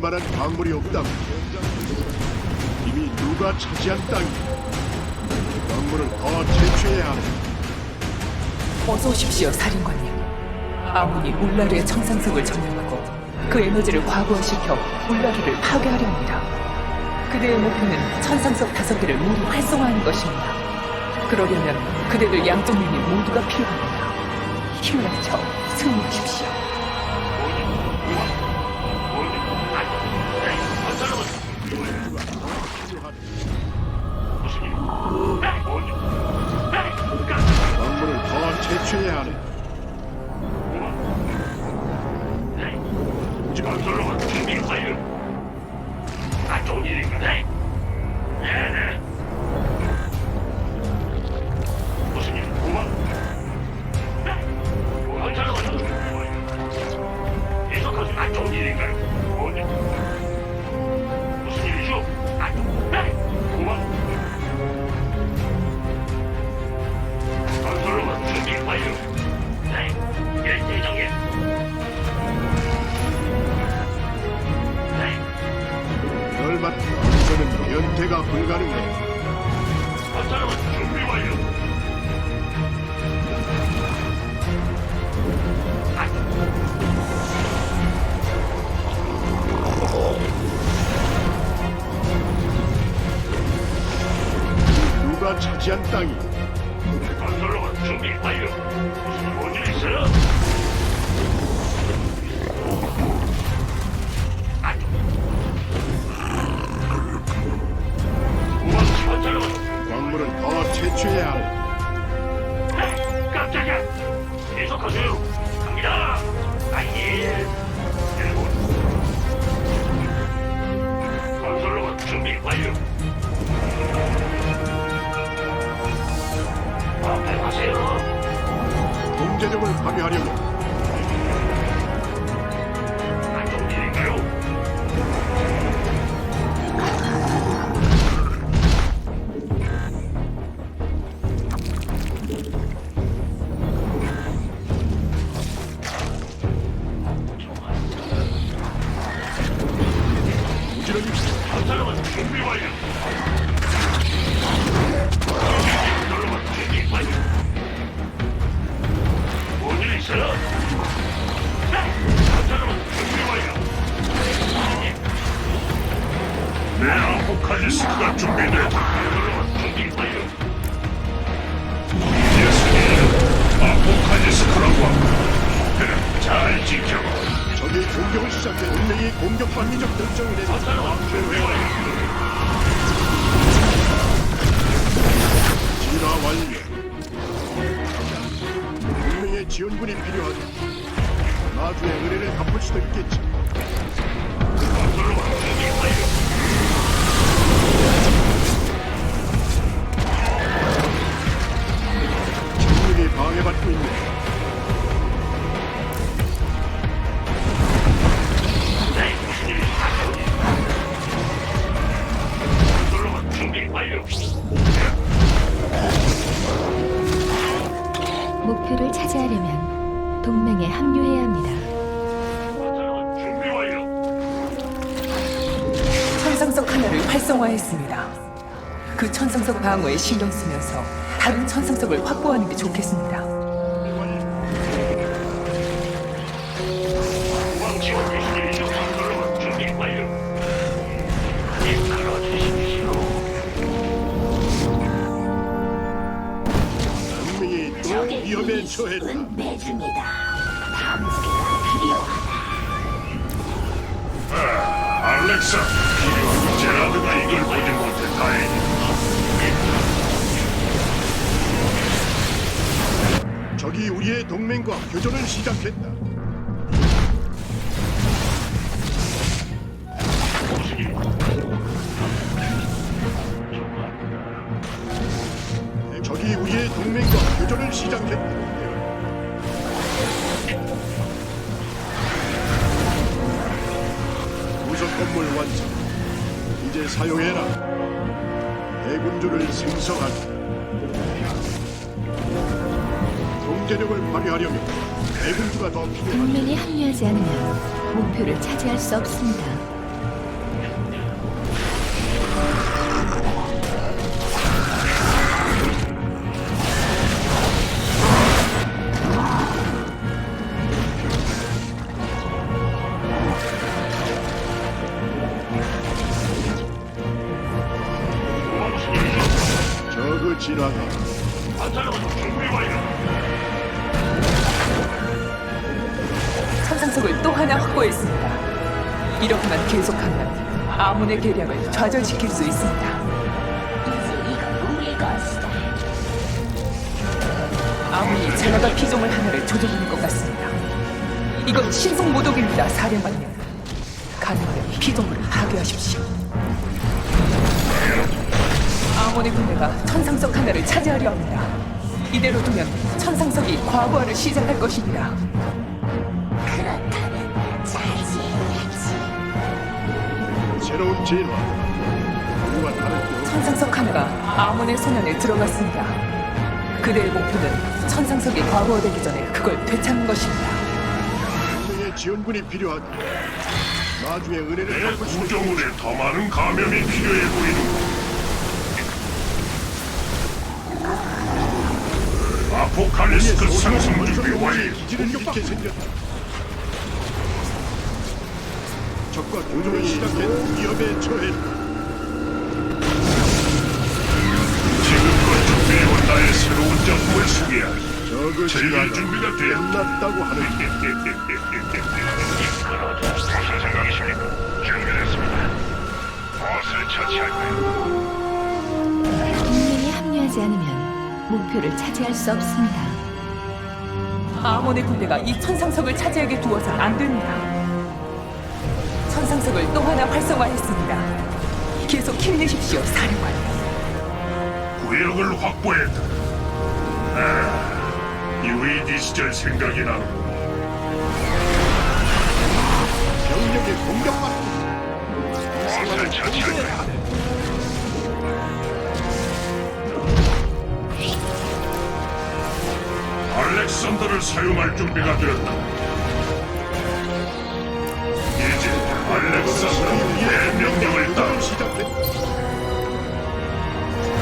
만한 광물이 없다면 이미 누가 차지한 땅이야. 광물을 더 채취해야 한다. 어서 오십시오, 사령관님. 아몬이 울라르의 청상석을 점령하고 그 에너지를 과부하시켜 울라르를 파괴하려 합니다. 그대의 목표는 천상석 다섯 개를 모두 활성화하는 것입니다. 그러려면 그대들 양쪽 면이 모두가 필요합니다. 힘을 합쳐 승리하십시오. 광물을 더 채취해야 하네. 건설로 차지한 땅이 건설로만 준비 완료. 무슨 뭔일 있어요? 광물을 더 채취해야 하네. 부지런히 건설로만 준비 완료! 있어요? 네! 내 아포칼리스크가 준비됐다! 아포칼리스크라고! 잘 지켜봐! 적이 공격을 시작해 운명이 공격 방위적 결정을 내려 건설로만 준비 완료! 지원군이 필요하다. 나중에 은혜를 갚을 수도 있겠지. 정력이 방해받고 있네. 네! 목표를 차지하려면 동맹에 합류해야 합니다. 천상석 하나를 활성화했습니다. 그 천상석 방어에 신경 쓰면서 다른 천상석을 확보하는 게 좋겠습니다. 위험에 처했다. 알렉사, 제라드가 이걸 보지 못해 다행이다. 적이 우리의 동맹과 교전을 시작했다. 적이 우리의 동맹과 교전을 시작했다. 구석 건물 완성. 이제 사용해라. 대군주를 생성하라. 경제력을 발휘하려면 대군주가 더 필요하다. 동맹에 합류하지 않으면 목표를 차지할 수 없습니다. 진화가 안타까운 준비 완료. 천상석을 또 하나 확보했습니다. 이렇게만 계속하면 아몬의 계략을 좌절시킬 수 있습니다. 아몬이 제나가 피조물 하나를 조종하는 것 같습니다. 이건 신속 모독입니다, 사령관님. 가능하면 피조물을 파괴하십시오. 아몬의 군대가 천상석 하나를 차지하려 합니다. 이대로 두면 천상석이 과부하를 시작할 것입니다. 새로운 진화. 누구와 다를 게 없다. 천상석 하나가 아몬의 손 안에 들어갔습니다. 그대의 목표는 천상석이 과부하되기 전에 그걸 되찾는 것입니다. 동맹의 지원군이 필요하다. 나중에 은혜를 있게 구조물에 더 많은 감염이 필요해 보이는 포칼리스크 상승 준비 완료. 기지를 잃게 생겼다. 적과 교전을 시작해 위험에 처했다. 지금껏 준비해온 나의 새로운 소개하기. 저그 즐길 진화가 준비가 되었다. 끝났다고 하는 무슨 생각이십니까? 준비됐습니다. 무엇을 처치할까요? 동맹에 합류하지 않으면 목표를 차지할 수 없습니다. 아몬의 군대가 이 천상석을 차지하게 두어선 안 됩니다. 천상석을 또 하나 활성화했습니다. 계속 힘내십시오, 사령관님. 구역을 확보했다. 아, UAD 시절 생각이 나는 병력의 공격받고 무엇을 처치할까요? 알렉산더를 사용할 준비가 되었다. 이제 알렉산더 내 명령을 따르 시작했다.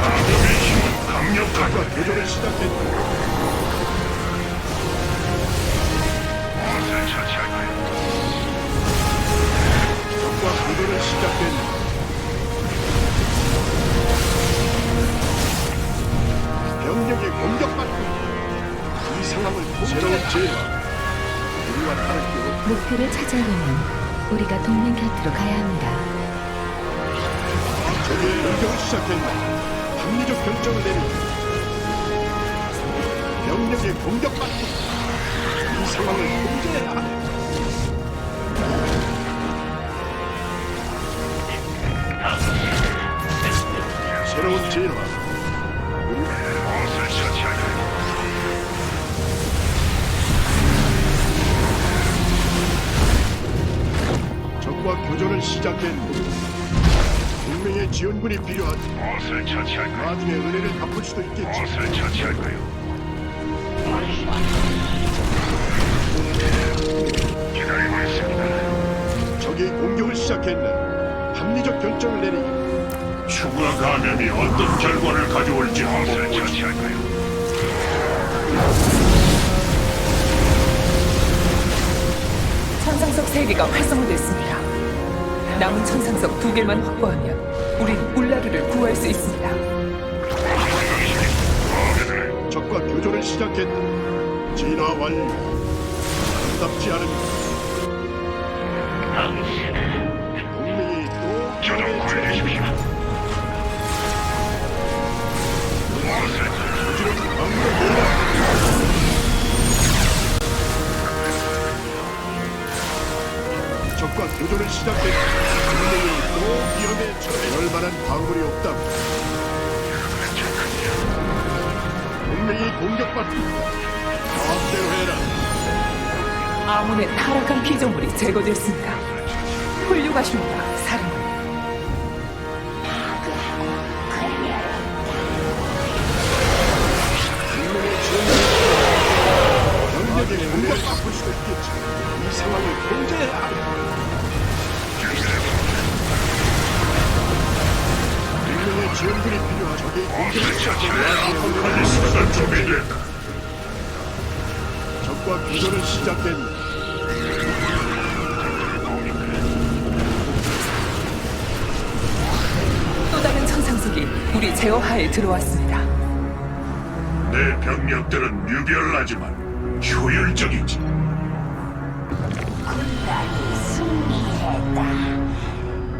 감염의 힘은 강력하다. 적과 교전을 시작했다. 차지하려면 우리가 동맹 곁으로 가야 합니다. 적의 공격을 시작했다. 합리적 결정을 내리고 병력의 공격받고 이 상황을 통제해야 한다. 새로운 진화. 교전을 시작했다. 동맹의 지원군이 필요하다. 무엇을 처치할까요? 나중에 은혜를 갚을 수도 있겠지. 무엇을 처치할까요? 기다리고 있습니다. 적이 공격을 시작했네. 합리적 결정을 내리기. 추가 감염이 어떤 결과를 가져올지 무엇을 처치할까요? 천상석 3개가 활성화됐습니다. 남은 천상석 2개만 확보하면 우린 울라르를 구할 수 있습니다. 적과 교전을 시작했다. 진화 완료. 아름답지 않은 동맹이 또 저좀 구해주십시오. 무엇을 적과 교전을 시작했다. 동맹이 또 위험에 처해 얼만한 광물이 없다. 동맹이 공격받고 있다. 마음대로 해라. 아몬의 타락한 피조물이 제거됐습니다. 훌륭하십니다, 사령관. 공격과 교전은 시작됐네. 또 다른 천상석이 우리 제어하에 들어왔습니다. 내 병력들은 유별나지만 효율적이지. 군단이 승리했다.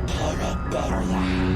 계획대로야.